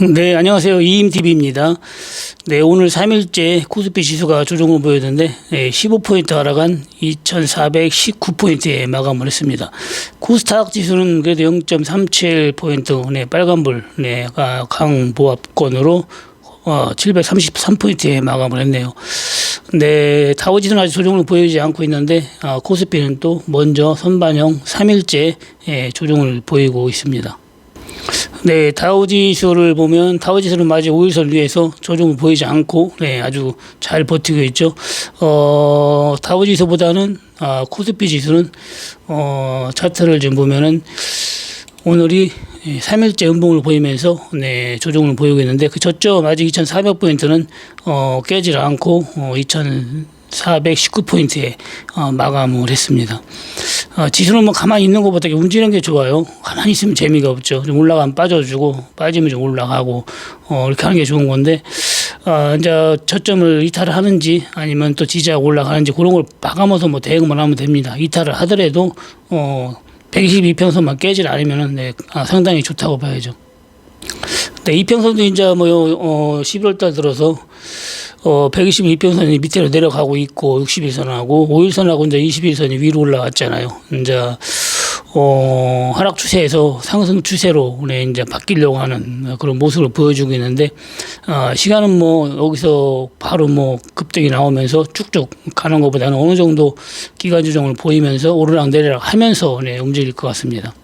네, 안녕하세요. 이임TV입니다. 네, 오늘 3일째 코스피 지수가 조정을 보였는데, 네, 15포인트 하락한 2,419포인트에 마감을 했습니다. 코스닥 지수는 그래도 0.37포인트, 네, 빨간불, 네, 아, 강보합권으로 어, 733포인트에 마감을 했네요. 네, 다우지수는 아직 조정을 보이지 않고 있는데, 아, 코스피는 또 먼저 선반영 3일째 예, 조정을 보이고 있습니다. 네, 다우지수를 보면 다우지수는 마치 5일선 위에서 조정을 보이지 않고 네, 아주 잘 버티고 있죠. 어, 다우지수보다는 아, 코스피 지수는 어, 차트를 좀 보면은 오늘이 3일째 음봉을 보이면서 네, 조정을 보이고 있는데 그 저점 아직 2,400포인트는 어, 깨질 않고 어, 2,419포인트에 어, 마감을 했습니다. 어, 지수는 뭐 가만히 있는 것보다 움직이는 게 좋아요. 가만히 있으면 재미가 없죠. 좀 올라가면 빠져주고 빠지면 좀 올라가고 어, 이렇게 하는 게 좋은 건데 어, 이제 저점을 이탈을 하는지 아니면 또 지지하고 올라가는지 그런 걸 봐가면서 뭐 대응만 하면 됩니다. 이탈을 하더라도 어, 122평선만 깨질 않으면은 네, 아, 상당히 좋다고 봐야죠. 네, 이평선도 이제 뭐 어, 11월 달 들어서 어, 122평선이 밑으로 내려가고 있고 61선하고 5일선하고 이제 21선이 위로 올라갔잖아요. 이제 어, 하락 추세에서 상승 추세로 네, 이제 바뀌려고 하는 그런 모습을 보여주고 있는데 어, 시간은 뭐 여기서 바로 뭐 급등이 나오면서 쭉쭉 가는 것보다는 어느 정도 기간 조정을 보이면서 오르락 내리락 하면서 네, 움직일 것 같습니다.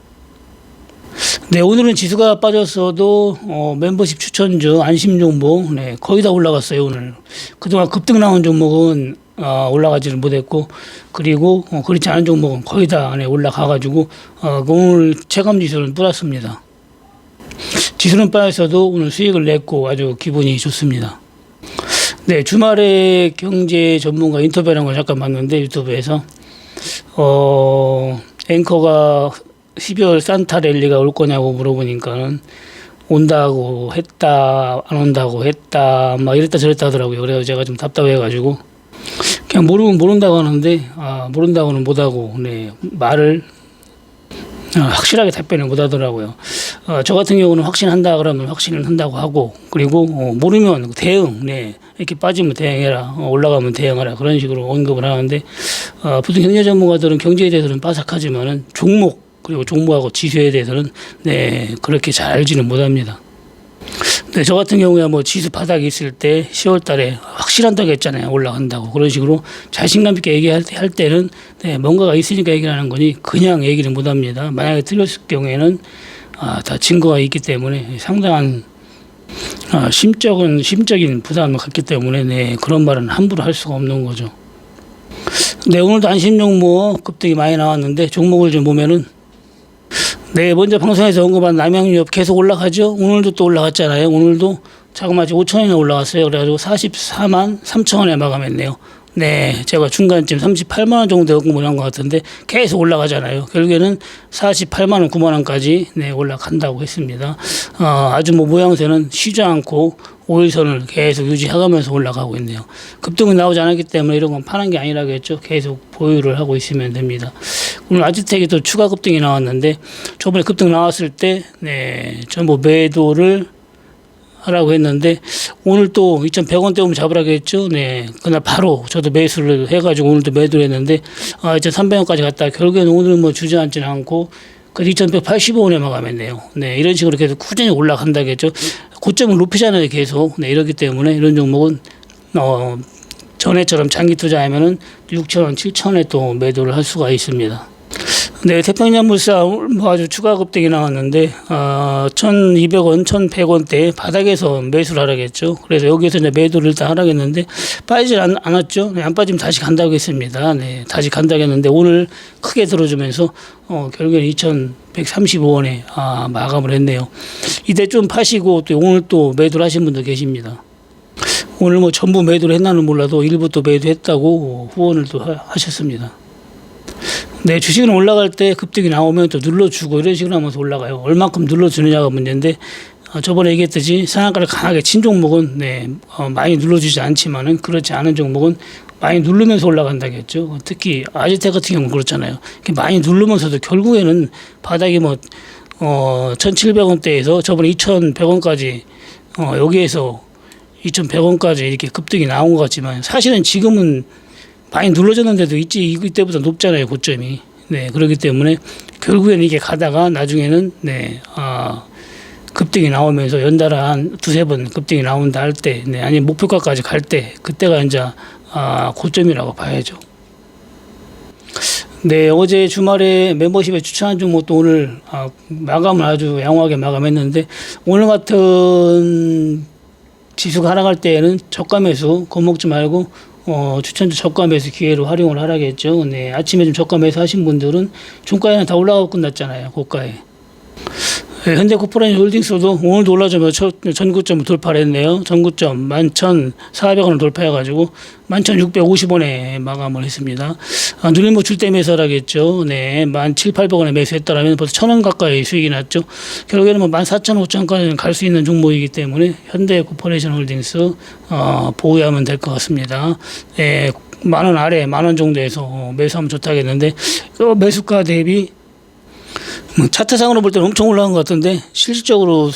네, 오늘은 지수가 빠졌어도 어, 멤버십 추천주 안심 종목 네, 거의 다 올라갔어요 오늘. 그동안 급등 나온 종목은 어, 올라가지를 못했고 그리고 어, 그렇지 않은 종목은 거의 다 네, 올라가가지고 어, 오늘 체감 지수는 플러스입니다. 지수는 빠졌어도 오늘 수익을 냈고 아주 기분이 좋습니다. 네, 주말에 경제 전문가 인터뷰라는 걸 잠깐 봤는데 유튜브에서 어, 앵커가 12월 산타 랠리가 올 거냐고 물어보니까는 온다고 했다 안 온다고 했다 막 이랬다 저랬다 하더라고요. 그래서 제가 좀 답답해가지고 그냥 모르면 모른다고 하는데 아 모른다고는 못하고 네 말을 아, 확실하게 답변을 못하더라고요. 어, 저 같은 경우는 확신한다 그러면 확신을 한다고 하고 그리고 어, 모르면 대응 네 이렇게 빠지면 대응해라 어, 올라가면 대응하라 그런 식으로 언급을 하는데 어, 보통 경제 전문가들은 경제에 대해서는 빠삭하지만은 종목 그리고 종목하고 지수에 대해서는 네 그렇게 잘 알지는 못합니다. 네, 저 같은 경우에 뭐 지수 바닥에 있을 때 10월 달에 확실한다고 했잖아요. 올라간다고. 그런 식으로 자신감 있게 얘기할 때는 네, 뭔가가 있으니까 얘기를 하는 거니 그냥 얘기를 못 합니다. 만약에 틀렸을 경우에는 아, 다 증거가 있기 때문에 상당한 아, 심적인, 심적인 부담을 갖기 때문에 네, 그런 말은 함부로 할 수가 없는 거죠. 네, 오늘도 안심 종목 급등이 많이 나왔는데 종목을 좀 보면은 네, 먼저 방송에서 언급한 남양유업 계속 올라가죠. 오늘도 또 올라갔잖아요. 오늘도 자그마치 5천 원이 올라갔어요. 그래가지고 44만 3천 원에 마감했네요. 네, 제가 중간쯤 38만 원 정도 언급을 한것 같은데 계속 올라가잖아요. 결국에는 48만 원, 9만 원까지 네 올라간다고 했습니다. 어, 아주 뭐 모양새는 쉬지 않고 5일선을 계속 유지하면서 올라가고 있네요. 급등이 나오지 않았기 때문에 이런 건 파는 게 아니라겠죠. 계속 보유를 하고 있으면 됩니다. 오늘 아지텍이 또 추가 급등이 나왔는데 저번에 급등 나왔을 때 네, 전부 매도를 하 라고 했는데 오늘 또 2,100원대 오면 잡으라고 했죠. 네. 그날 바로 저도 매수를 해가지고 오늘도 매도를 했는데 아, 2,300원까지 갔다 결국에는 오늘은 뭐 주저앉지는 않고 그 2,185원에 마감했네요. 네. 이런 식으로 계속 꾸준히 올라간다겠죠. 고점을 높이잖아요. 계속. 네. 이렇기 때문에 이런 종목은 어, 전에처럼 장기 투자하면은 6,000원, 7,000원에 또 매도를 할 수가 있습니다. 네, 태평양물산 뭐 아주 추가 급등이 나왔는데 어, 1,200원, 1,100원대 바닥에서 매수를 하라겠죠. 그래서 여기서 이제 매도를 일단 하라겠는데 빠지질 않, 않았죠. 네, 안 빠지면 다시 간다고 했습니다. 네, 다시 간다고 했는데 오늘 크게 들어주면서 어, 결국엔 2,135원에 아, 마감을 했네요. 이때 좀 파시고 또 오늘 또 매도를 하신 분도 계십니다. 오늘 뭐 전부 매도를 했나는 몰라도 일부 또 매도했다고 후원을 또 하- 하셨습니다. 네, 주식은 올라갈 때 급등이 나오면 또 눌러주고 이런 식으로 하면서 올라가요. 얼만큼 눌러주느냐가 문제인데 어, 저번에 얘기했듯이 상한가를 강하게 친 종목은 네, 어, 많이 눌러주지 않지만은 그렇지 않은 종목은 많이 누르면서 올라간다겠죠. 특히 아지텍 같은 경우는 그렇잖아요. 많이 누르면서도 결국에는 바닥이 뭐 어, 1,700원대에서 저번에 2,100원까지 어, 여기에서 2,100원까지 이렇게 급등이 나온 것 같지만 사실은 지금은 많이 눌러졌는데도 있지 이때보다 높잖아요 고점이. 네 그렇기 때문에 결국에는 이게 가다가 나중에는 네 아, 급등이 나오면서 연달아 한 두세 번 급등이 나온다 할 때, 네, 아니 목표가까지 갈 때 그때가 이제 아, 고점이라고 봐야죠. 네, 어제 주말에 멤버십에 추천한 종목도 오늘 아, 마감을 아주 양호하게 마감했는데 오늘 같은 지수가 하락할 때에는 저가 매수 겁먹지 말고 어, 추천주 저가 매수 기회로 활용을 하라겠죠. 네, 아침에 좀 저가 매수 하신 분들은 중가에는 다 올라가고 끝났잖아요. 고가에. 네, 현대 코퍼레이션 홀딩스도 오늘도 올라주면서 전고점을 돌파를 했네요. 전고점 11,400원을 돌파해가지고 11,650원에 마감을 했습니다. 아, 누리모 줄때 매수하라겠죠. 네, 17,800원에 매수했더라면 벌써 1,000원 가까이 수익이 났죠. 결국에는 뭐 14,500원까지는 갈 수 있는 종목이기 때문에 현대 코퍼레이션 홀딩스 어, 보유하면 될 것 같습니다. 네, 만원 아래 만 원 정도에서 매수하면 좋다겠는데 그 매수가 대비 뭐 차트상으로 볼 때는 엄청 올라간 것 같은데 실질적으로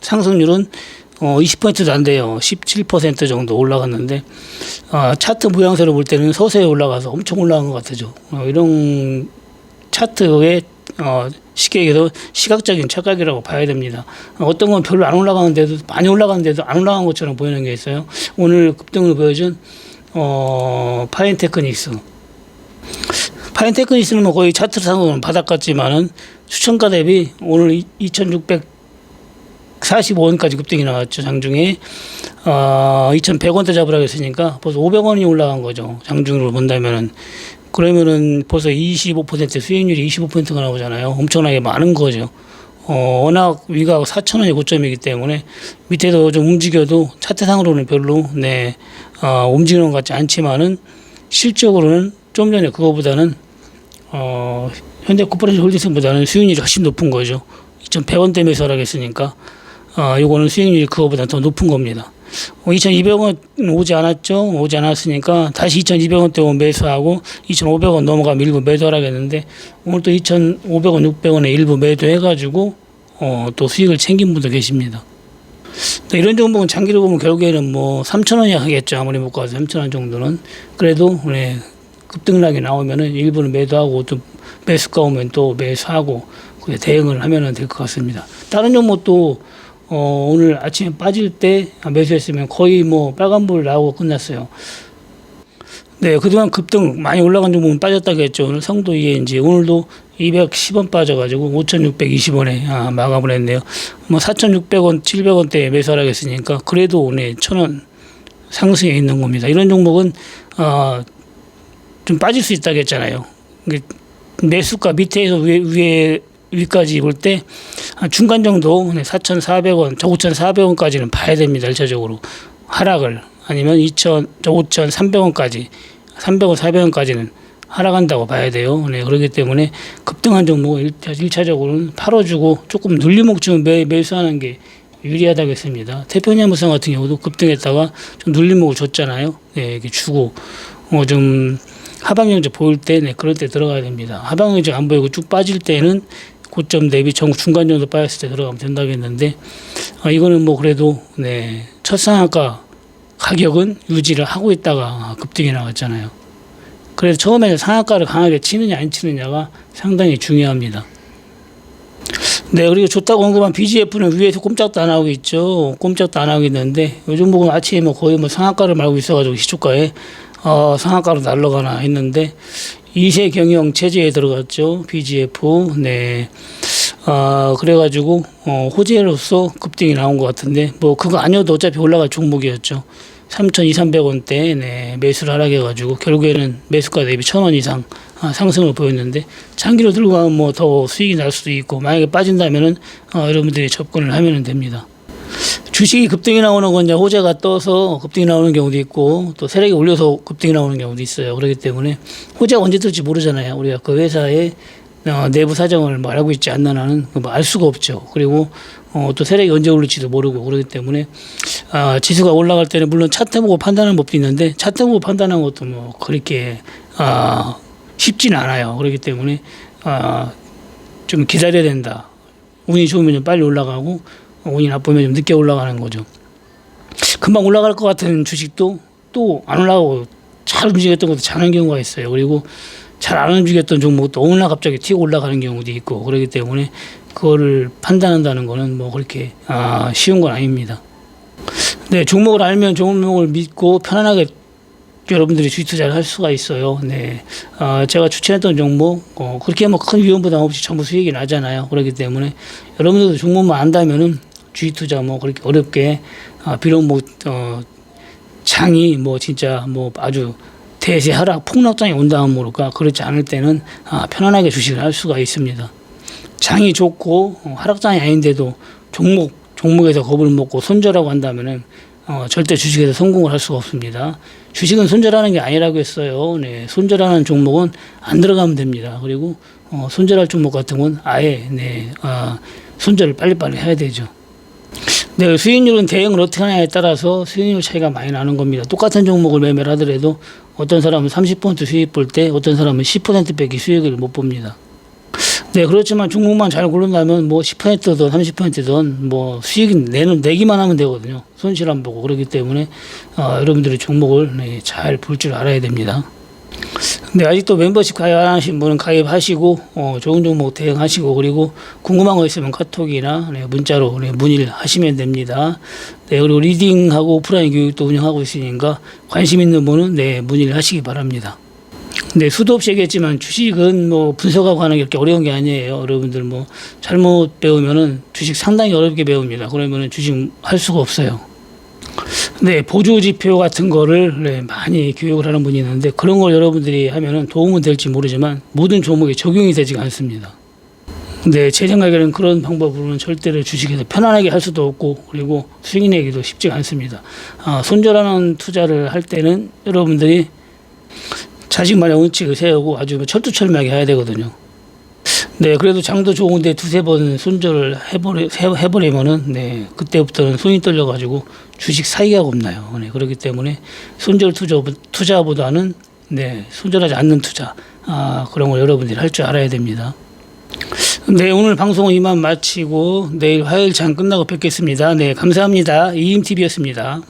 상승률은 어 20%도 안 돼요. 17% 정도 올라갔는데 어, 차트 모양새로 볼 때는 서서히 올라가서 엄청 올라간 것 같아죠. 어, 이런 차트의 어, 쉽게 얘기해서 시각적인 착각이라고 봐야 됩니다. 어, 어떤 건 별로 안 올라가는데도 많이 올라가는데도 안 올라간 것처럼 보이는 게 있어요. 오늘 급등을 보여준 어, 파인테크닉스 파인테크니스는 뭐 거의 차트상으로는 바닥 같지만은 추천가 대비 오늘 2,645원까지 급등이 나왔죠. 장중에. 어, 2,100원대 잡으라고 했으니까 벌써 500원이 올라간 거죠. 장중으로 본다면은. 그러면은 벌써 25% 수익률이 25%가 나오잖아요. 엄청나게 많은 거죠. 어, 워낙 위가 4천원이 고점이기 때문에 밑에도 좀 움직여도 차트상으로는 별로 네 어, 움직이는 것 같지 않지만은 실적으로는 좀 전에 그거보다는 어, 현대 코퍼레이션 홀딩스보다는 수익률이 훨씬 높은 거죠. 2,100원 대 매수를 하겠으니까 어, 요거는 수익률이 그거보다 더 높은 겁니다. 어, 2,200원 오지 않았죠. 오지 않았으니까 다시 2,200원대 매수하고 2,500원 넘어가면 일부 매도하라겠는데 오늘 또 2,500원, 600원에 일부 매도해가지고 어, 또 수익을 챙긴 분도 계십니다. 또 이런 종목은 장기로 보면 결국에는 뭐 3,000원이 하겠죠. 아무리 못 가서 3,000원 정도는. 그래도 네, 급등락이 나오면은 일부는 매도하고 또 매수가 오면 또 매수하고 그게 대응을 하면 될것 같습니다. 다른 종목도 어, 오늘 아침에 빠질 때 매수했으면 거의 뭐 빨간불 나오고 끝났어요. 네, 그동안 급등 많이 올라간 종목은 빠졌다겠죠. 오늘 성도 ENG 오늘도 210원 빠져가지고 5,620원에 아, 마감을 했네요. 뭐 4,600원, 700원대에 매수하라고 했으니까 그래도 오늘 1,000원 상승에 있는 겁니다. 이런 종목은 어, 좀 빠질 수 있다고 했잖아요. 매수가 밑에서 위에, 위에 위까지 볼 때 중간 정도 4,400원, 5,400원까지는 봐야 됩니다. 일차적으로 하락을 아니면 2,000, 5,300원까지 300원, 400원까지는 하락한다고 봐야 돼요. 네, 그렇기 때문에 급등한 종목을 1차 적으로는 팔아주고 조금 눌림목 매, 매수하는 게 유리하다겠습니다. 태평양무상 같은 경우도 급등했다가 좀 눌림목을 줬잖아요. 네, 이렇게 주고 어, 좀 하방경제 보일 때, 네, 그럴 때 들어가야 됩니다. 하방경제 안 보이고 쭉 빠질 때는 고점 대비 정 중간 정도 빠졌을 때 들어가면 된다겠는데, 아, 이거는 뭐 그래도, 네, 첫 상한가 가격은 유지를 하고 있다가 급등이 나왔잖아요. 그래서 처음에 상한가를 강하게 치느냐 안 치느냐가 상당히 중요합니다. 네, 그리고 좋다고 언급한 BGF는 위에서 꼼짝도 안 하고 있죠. 꼼짝도 안 하고 있는데, 요즘 보면 아침에 뭐 거의 뭐 상한가를 말고 있어가지고 시초가에 어, 상한가로 날라가나 했는데 이세 경영 체제에 들어갔죠. BGF. 네. 아, 그래가지고, 어, 호재로서 급등이 나온 것 같은데, 뭐, 그거 아니어도 어차피 올라갈 종목이었죠. 3,200원대, 네, 매수를 하락해가지고, 결국에는 매수가 대비 1,000원 이상 아, 상승을 보였는데, 장기로 들고 가면 뭐 더 수익이 날 수도 있고, 만약에 빠진다면은, 어, 여러분들이 접근을 하면 됩니다. 주식이 급등이 나오는 건 이제 호재가 떠서 급등이 나오는 경우도 있고 또 세력이 올려서 급등이 나오는 경우도 있어요. 그렇기 때문에 호재가 언제 뜰지 모르잖아요. 우리가 그 회사의 어, 내부 사정을 뭐 알고 있지 않는 한은 뭐알 수가 없죠. 그리고 어, 또 세력이 언제 오를지도 모르고 그렇기 때문에 아, 지수가 올라갈 때는 물론 차트 보고 판단하는 법도 있는데 차트 보고 판단하는 것도 뭐 그렇게 아, 쉽지는 않아요. 그렇기 때문에 아, 좀 기다려야 된다. 운이 좋으면 빨리 올라가고 운이 나쁘면 좀 늦게 올라가는 거죠. 금방 올라갈 것 같은 주식도 또 안 올라가고 잘 움직였던 것도 자는 경우가 있어요. 그리고 잘 안 움직였던 종목도 어느 날 갑자기 튀어 올라가는 경우도 있고 그렇기 때문에 그거를 판단한다는 거는 뭐 그렇게 아, 쉬운 건 아닙니다. 네, 종목을 알면 종목을 믿고 편안하게 여러분들이 주식 투자를 할 수가 있어요. 네, 어, 제가 추천했던 종목 어, 그렇게 뭐큰 위험 부담 없이 전부 수익이 나잖아요. 그렇기 때문에 여러분들도 종목만 안다면은 주식 투자 뭐 그렇게 어렵게 아, 비록 뭐 어, 장이 뭐 진짜 뭐 아주 대세 하락 폭락장이 온다면 모를까 그렇지 않을 때는 아, 편안하게 주식을 할 수가 있습니다. 장이 좋고 어, 하락장이 아닌데도 종목 종목에서 겁을 먹고 손절하고 한다면은 어, 절대 주식에서 성공을 할 수가 없습니다. 주식은 손절하는 게 아니라고 했어요. 네, 손절하는 종목은 안 들어가면 됩니다. 그리고 어, 손절할 종목 같은 건 아예 네, 아, 손절을 빨리빨리 해야 되죠. 네, 수익률은 대응을 어떻게 하냐에 따라서 수익률 차이가 많이 나는 겁니다. 똑같은 종목을 매매를 하더라도 어떤 사람은 30% 수익 볼 때 어떤 사람은 10%밖에 수익을 못 봅니다. 네, 그렇지만 종목만 잘 고른다면 뭐 10%든 30%든 뭐 수익 내는 내기만 하면 되거든요. 손실 안 보고 그렇기 때문에 어, 여러분들이 종목을 네, 잘볼 줄 알아야 됩니다. 네, 아직도 멤버십 가입 안 하신 분은 가입하시고 어, 좋은 종목 대응하시고 그리고 궁금한 거 있으면 카톡이나 네, 문자로 네, 문의를 하시면 됩니다. 네, 그리고 리딩하고 오프라인 교육도 운영하고 있으니까 관심 있는 분은 네, 문의를 하시기 바랍니다. 네, 수도 없이 얘기했지만 주식은 뭐 분석하고 하는 게 그렇게 어려운 게 아니에요. 여러분들 뭐 잘못 배우면은 주식 상당히 어렵게 배웁니다. 그러면은 주식 할 수가 없어요. 네, 보조 지표 같은 거를 네, 많이 교육을 하는 분이 있는데 그런 걸 여러분들이 하면은 도움은 될지 모르지만 모든 종목에 적용이 되지가 않습니다. 네, 제 생각에는 그런 방법으로는 절대로 주식에서 편안하게 할 수도 없고 그리고 수익 내기도 쉽지가 않습니다. 아, 손절하는 투자를 할 때는 여러분들이 자식만의 원칙을 세우고 아주 철두철미하게 해야 되거든요. 네, 그래도 장도 좋은데 두세 번 손절을 해버리, 해- 해버리면은, 네, 그때부터는 손이 떨려가지고 주식 사기가 없나요. 네, 그렇기 때문에 손절 투자, 투자보다는, 네, 손절하지 않는 투자, 아, 그런 걸 여러분들이 할 줄 알아야 됩니다. 네, 오늘 방송은 이만 마치고 내일 화요일 장 끝나고 뵙겠습니다. 네, 감사합니다. 이임TV였습니다.